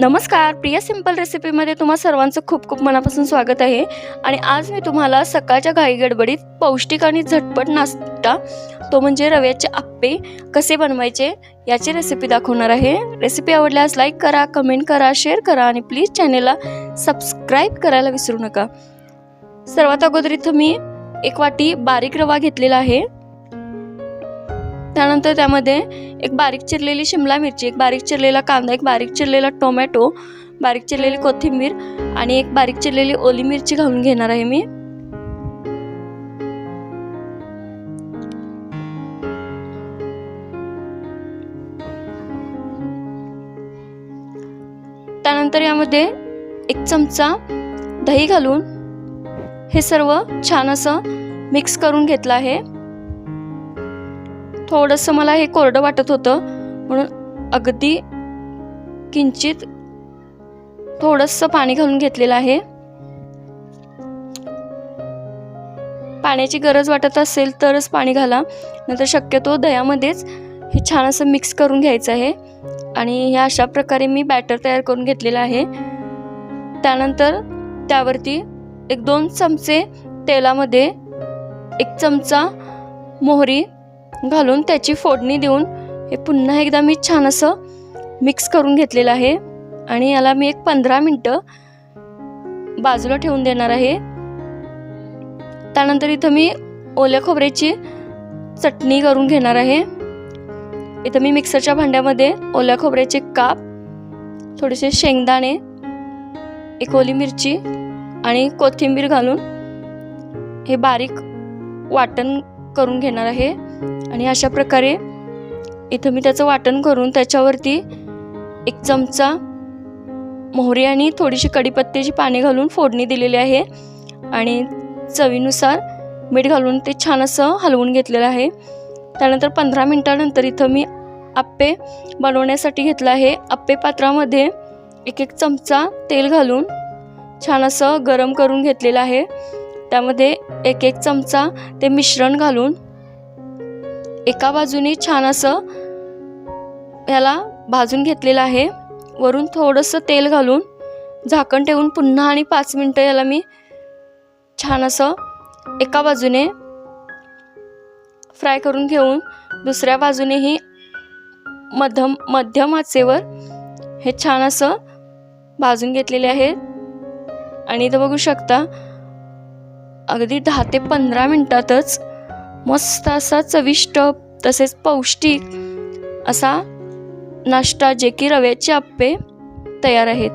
नमस्कार प्रिया सिंपल रेसिपीमध्ये तुम्हा सर्वांचं खूप खूप मनापासून स्वागत आहे. आणि आज मी तुम्हाला सकाळच्या घाई गडबडीत पौष्टिक आणि झटपट नाश्ता तो म्हणजे रव्याचे आप्पे कसे बनवायचे याची रेसिपी दाखवणार आहे. रेसिपी आवडल्यास लाईक करा कमेंट करा शेअर करा आणि प्लीज चॅनेलला सबस्क्राईब करायला विसरू नका. सर्वात अगोदर इथं मी एक वाटी बारीक रवा घेतलेला आहे. त्यानंतर त्यामध्ये एक बारीक चिरलेली शिमला मिरची एक बारीक चिरलेला कांदा एक बारीक चिरलेला टोमॅटो बारीक चिरलेली कोथिंबीर आणि एक बारीक चिरलेली ओली मिरची घालून घेणार आहे मी. त्यानंतर यामध्ये एक चमचा दही घालून हे सर्व छान असं मिक्स करून घेतलं आहे. थोडंसं मला हे कोरडं वाटत होतं म्हणून अगदी किंचित थोडंसं पाणी घालून घेतलेलं आहे. पाण्याची गरज वाटत असेल तरच पाणी घाला नंतर शक्यतो दह्यामध्येच हे छान असं मिक्स करून घ्यायचं आहे. आणि ह्या अशा प्रकारे मी बॅटर तयार करून घेतलेलं आहे. त्यानंतर त्यावरती एक दोन चमचे तेलामध्ये एक चमचा मोहरी घालून त्याची फोडणी देऊन हे पुन्हा एकदा मी छान असं मिक्स करून घेतलेलं आहे. आणि याला मी एक पंधरा मिनटं बाजूला ठेवून देणार आहे. त्यानंतर इथं मी ओल्या खोबऱ्याची चटणी करून घेणार आहे. इथं मी मिक्सरच्या भांड्यामध्ये ओल्या खोबऱ्याचे काप थोडेसे शेंगदाणे एक ओली मिरची आणि कोथिंबीर घालून हे बारीक वाटण करून घेणार आहे. आणि अशा प्रकारे इथं मी त्याचं वाटण करून त्याच्यावरती एक चमचा मोहरी आणि थोडीशी कडीपत्त्याची पाने घालून फोडणी दिलेली आहे. आणि चवीनुसार मीठ घालून ते छान असं हलवून घेतलेलं आहे. त्यानंतर पंधरा मिनटानंतर इथं मी आप्पे बनवण्यासाठी घेतलं आहे. आप्पे पात्रामध्ये एक एक चमचा तेल घालून छान असं गरम करून घेतलेलं आहे. त्यामध्ये एक एक चमचा ते मिश्रण घालून एका बाजूने छान असं ह्याला भाजून घेतलेलं आहे. वरून थोडंसं तेल घालून झाकण ठेवून पुन्हा आणि पाच मिनटं याला मी छान असं एका बाजूने फ्राय करून घेऊन दुसऱ्या बाजूनेही मध्यम मध्यम आचेवर हे छान असं भाजून घेतलेले आहे. आणि इथं बघू शकता अगदी दहा ते पंधरा मिनटातच मस्त असा चविष्ट तसेच पौष्टिक असा नाश्ता जे की रव्याचे आप्पे तयार आहेत.